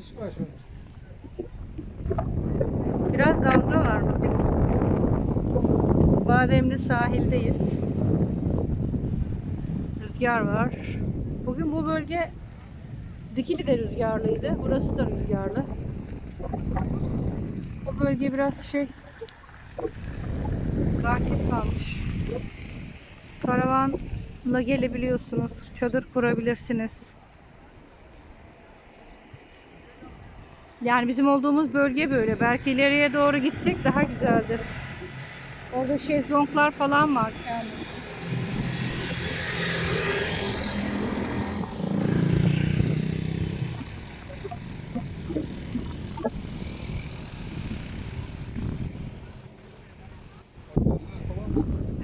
Kış başladı. Biraz dalga var bugün. Bademli sahildeyiz. Rüzgar var. Bugün bu bölge Dikili de rüzgarlıydı. Burası da rüzgarlı. Bu bölge biraz şey sakin kalmış. Karavanla gelebiliyorsunuz. Çadır kurabilirsiniz. Yani bizim olduğumuz bölge böyle. Belki ileriye doğru gitsek daha güzeldir. Orada şezlonglar falan var. Yani.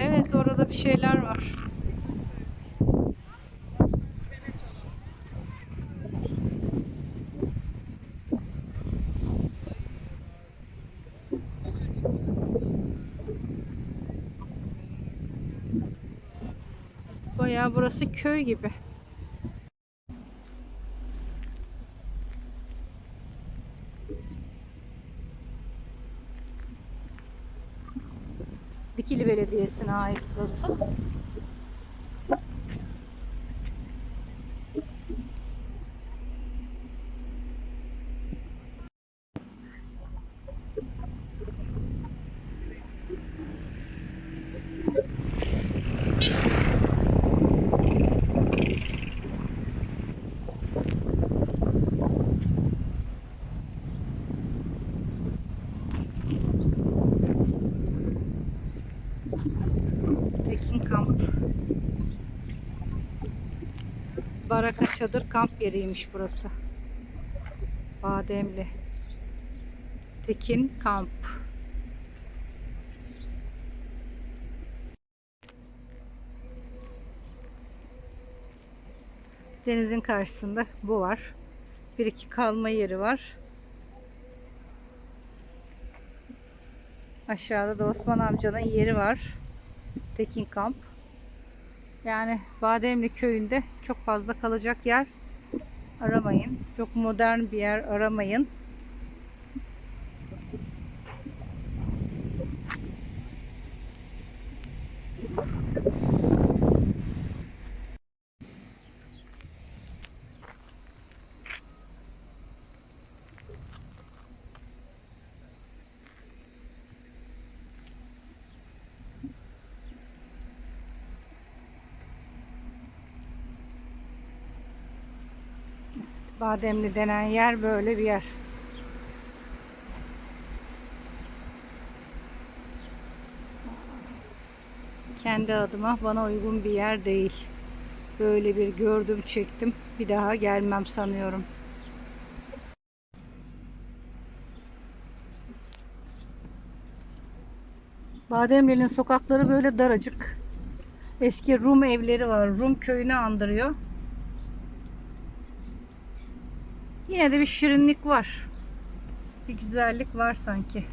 Evet orada bir şeyler var. Bayağı burası köy gibi. Dikili Belediyesi'ne ait burası. Tekin Kamp. Baraka çadır kamp yeriymiş burası. Bademli. Tekin Kamp. Denizin karşısında bu var. Bir iki kalma yeri var. Aşağıda da Osman amcanın yeri var. Tekin Kamp. Yani Bademli köyünde çok fazla kalacak yer aramayın. Çok modern bir yer aramayın. Bademli denen yer böyle bir yer. Kendi adıma bana uygun bir yer değil. Böyle bir gördüm çektim. Bir daha gelmem sanıyorum. Bademli'nin sokakları böyle daracık. Eski Rum evleri var. Rum köyünü andırıyor. Yine de bir şirinlik var. Bir güzellik var sanki.